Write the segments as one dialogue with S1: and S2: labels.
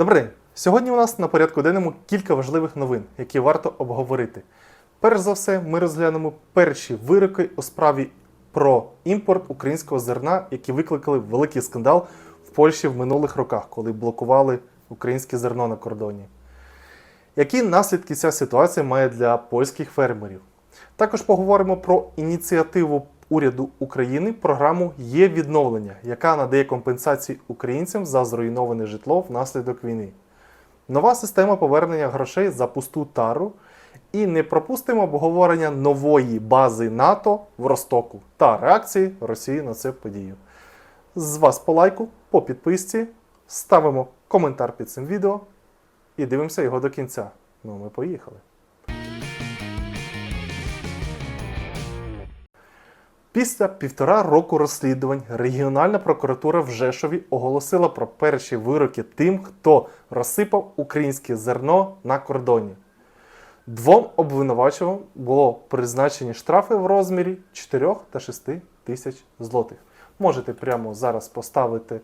S1: Добрий день! Сьогодні у нас на порядку денному кілька важливих новин, які варто обговорити. Перш за все, ми розглянемо перші вироки у справі про імпорт українського зерна, які викликали великий скандал в Польщі в минулих роках, коли блокували українське зерно на кордоні. Які наслідки ця ситуація має для польських фермерів? Також поговоримо про ініціативу уряду України програму є відновлення, яка надає компенсації українцям за зруйноване житло внаслідок війни. Нова система повернення грошей за пусту тару. І не пропустимо обговорення нової бази НАТО в Ростоку та реакції Росії на цю подію. З вас по лайку, по підписці, ставимо коментар під цим відео і дивимося його до кінця. Ну, ми поїхали. Після півтора року розслідувань регіональна прокуратура в Жешові оголосила про перші вироки тим, хто розсипав українське зерно на кордоні. Двом обвинувачувам було призначені штрафи в розмірі 4 та 6 тисяч злотих. Можете прямо зараз поставити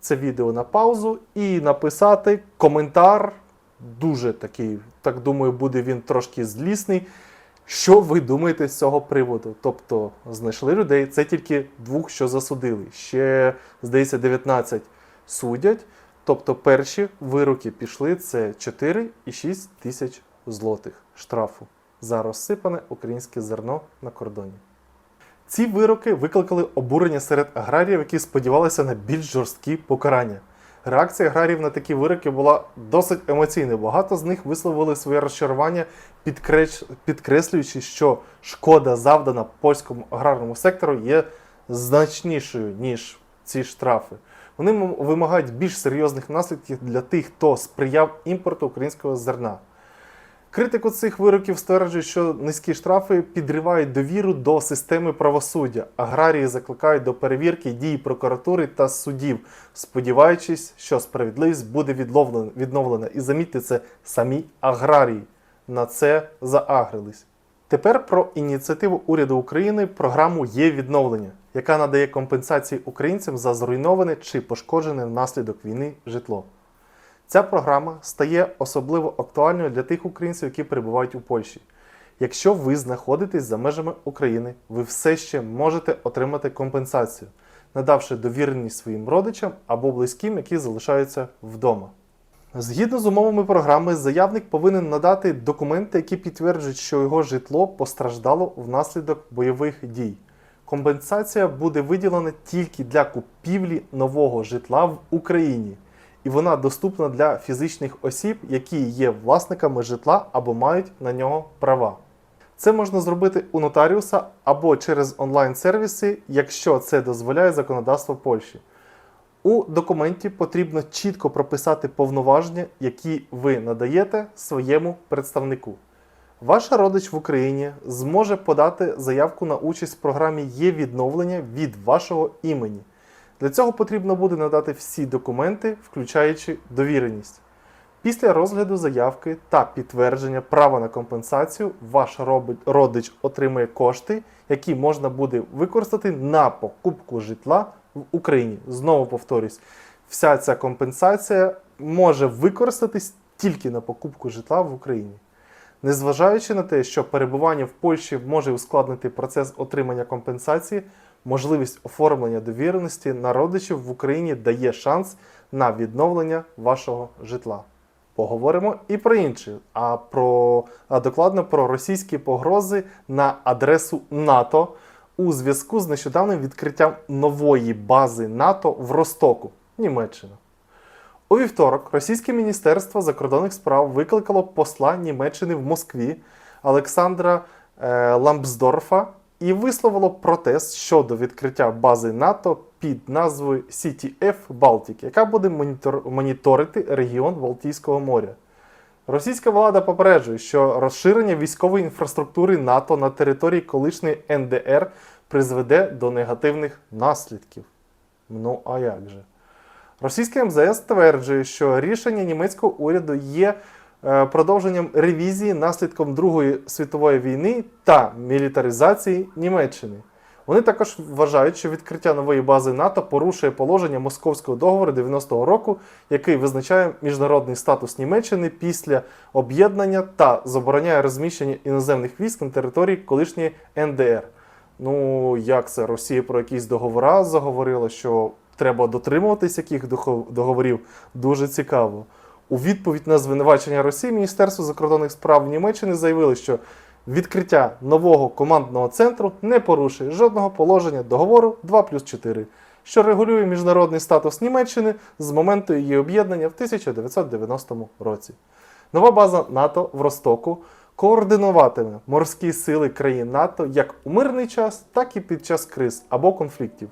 S1: це відео на паузу і написати коментар. Дуже такий, так думаю, буде він трошки злісний. Що ви думаєте з цього приводу? Тобто знайшли людей, це тільки двох, що засудили. Ще, здається, 19 судять. Тобто перші вироки пішли це 4 і 6 тисяч злотих штрафу за розсипане українське зерно на кордоні. Ці вироки викликали обурення серед аграріїв, які сподівалися на більш жорсткі покарання. Реакція аграрів на такі вироки була досить емоційною. Багато з них висловили своє розчарування, підкреслюючи, що шкода завдана польському аграрному сектору є значнішою, ніж ці штрафи. Вони вимагають більш серйозних наслідків для тих, хто сприяв імпорту українського зерна. Критику цих вироків стверджують, що низькі штрафи підривають довіру до системи правосуддя. Аграрії закликають до перевірки дій прокуратури та судів, сподіваючись, що справедливість буде відновлена. І замітьте, це самі аграрії на це заагрились. Тепер про ініціативу уряду України програму є відновлення, яка надає компенсації українцям за зруйноване чи пошкоджене внаслідок війни житло. Ця програма стає особливо актуальною для тих українців, які перебувають у Польщі. Якщо ви знаходитесь за межами України, ви все ще можете отримати компенсацію, надавши довіреність своїм родичам або близьким, які залишаються вдома. Згідно з умовами програми, заявник повинен надати документи, які підтверджують, що його житло постраждало внаслідок бойових дій. Компенсація буде виділена тільки для купівлі нового житла в Україні, і вона доступна для фізичних осіб, які є власниками житла або мають на нього права. Це можна зробити у нотаріуса або через онлайн-сервіси, якщо це дозволяє законодавство Польщі. У документі потрібно чітко прописати повноваження, які ви надаєте своєму представнику. Ваш родич в Україні зможе подати заявку на участь в програмі є відновлення від вашого імені. Для цього потрібно буде надати всі документи, включаючи довіреність. Після розгляду заявки та підтвердження права на компенсацію ваш родич отримує кошти, які можна буде використати на покупку житла в Україні. Знову повторюсь, вся ця компенсація може використатись тільки на покупку житла в Україні. Незважаючи на те, що перебування в Польщі може ускладнити процес отримання компенсації, можливість оформлення довіреності на родичів в Україні дає шанс на відновлення вашого житла. Поговоримо і про інше, а про а докладно про російські погрози на адресу НАТО у зв'язку з нещодавним відкриттям нової бази НАТО в Ростоку, Німеччина. У вівторок Російське міністерство закордонних справ викликало посла Німеччини в Москві Олександра е, Ламбсдорфа і висловило протест щодо відкриття бази НАТО під назвою CTF Baltic, яка буде монітор- моніторити регіон Балтійського моря. Російська влада попереджує, що розширення військової інфраструктури НАТО на території колишньої НДР призведе до негативних наслідків. Ну а як же? Російське МЗС стверджує, що рішення німецького уряду є продовженням ревізії наслідком Другої світової війни та мілітаризації Німеччини. Вони також вважають, що відкриття нової бази НАТО порушує положення Московського договору 90-го року, який визначає міжнародний статус Німеччини після об'єднання та забороняє розміщення іноземних військ на території колишньої НДР. Ну, як це? Росія про якісь договори заговорила, що треба дотримуватись яких договорів, дуже цікаво. У відповідь на звинувачення Росії Міністерство закордонних справ Німеччини заявило, що відкриття нового командного центру не порушує жодного положення договору 2 плюс 4, що регулює міжнародний статус Німеччини з моменту її об'єднання в 1990 році. Нова база НАТО в Ростоку координуватиме морські сили країн НАТО як у мирний час, так і під час криз або конфліктів.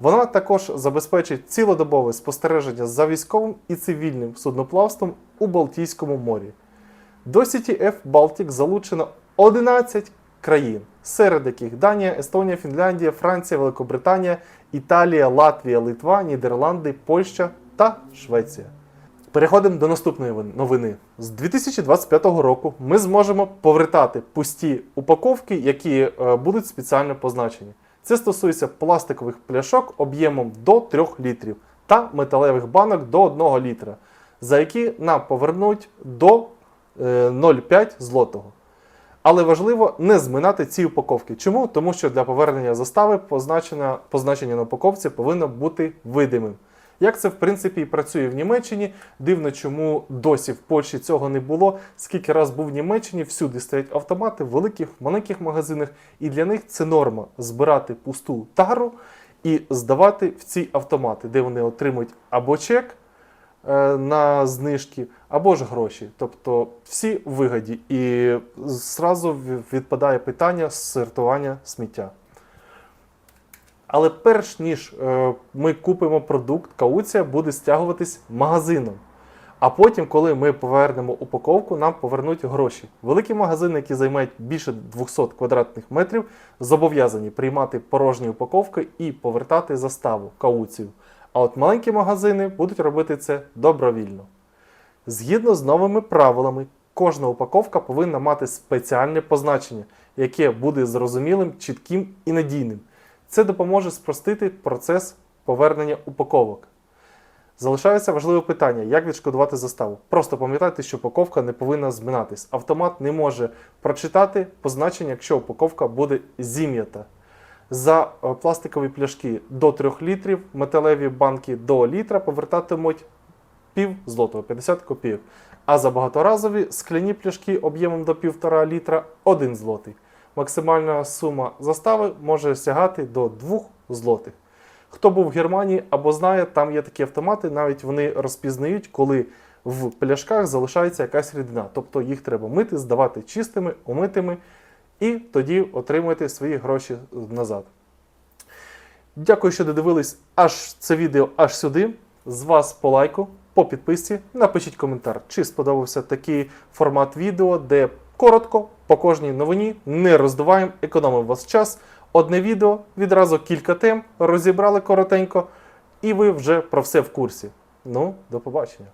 S1: Вона також забезпечить цілодобове спостереження за військовим і цивільним судноплавством у Балтійському морі. До CTF Baltic залучено 11 країн, серед яких Данія, Естонія, Фінляндія, Франція, Великобританія, Італія, Латвія, Литва, Нідерланди, Польща та Швеція. Переходимо до наступної новини. З 2025 року ми зможемо повертати пусті упаковки, які е, будуть спеціально позначені. Це стосується пластикових пляшок об'ємом до 3 літрів та металевих банок до 1 літра, за які нам повернуть до е, 0,5 злотого. Але важливо не зминати ці упаковки. Чому? Тому що для повернення застави позначення, позначення на упаковці повинно бути видимим. Як це в принципі і працює в Німеччині? Дивно, чому досі в Польщі цього не було. Скільки раз був в Німеччині, всюди стоять автомати в великих, маленьких магазинах, і для них це норма збирати пусту тару і здавати в ці автомати, де вони отримують або чек е, на знижки, або ж гроші. Тобто всі вигоді. І зразу відпадає питання сортування сміття. Але перш ніж е, ми купимо продукт, кауція буде стягуватись магазином. А потім, коли ми повернемо упаковку, нам повернуть гроші. Великі магазини, які займають більше 200 квадратних метрів, зобов'язані приймати порожні упаковки і повертати заставу кауцію. А от маленькі магазини будуть робити це добровільно. Згідно з новими правилами, кожна упаковка повинна мати спеціальне позначення, яке буде зрозумілим, чітким і надійним. Це допоможе спростити процес повернення упаковок. Залишається важливе питання, як відшкодувати заставу. Просто пам'ятайте, що упаковка не повинна зминатись. Автомат не може прочитати позначення, якщо упаковка буде зім'ята. За е, пластикові пляшки до 3 літрів, металеві банки до літра повертатимуть пів злотого 50 копійок. А за багаторазові скляні пляшки об'ємом до 1,5 літра 1 злотий. Максимальна сума застави може сягати до 2 злотих. Хто був в Германії або знає, там є такі автомати, навіть вони розпізнають, коли в пляшках залишається якась рідина. Тобто їх треба мити, здавати чистими, омитими, і тоді отримуєте свої гроші назад. Дякую, що додивились аж це відео аж сюди. З вас по лайку, по підписці, напишіть коментар, чи сподобався такий формат відео, де коротко по кожній новині не роздуваємо, економимо вас час. Одне відео, відразу кілька тем, розібрали коротенько, і ви вже про все в курсі. Ну, до побачення.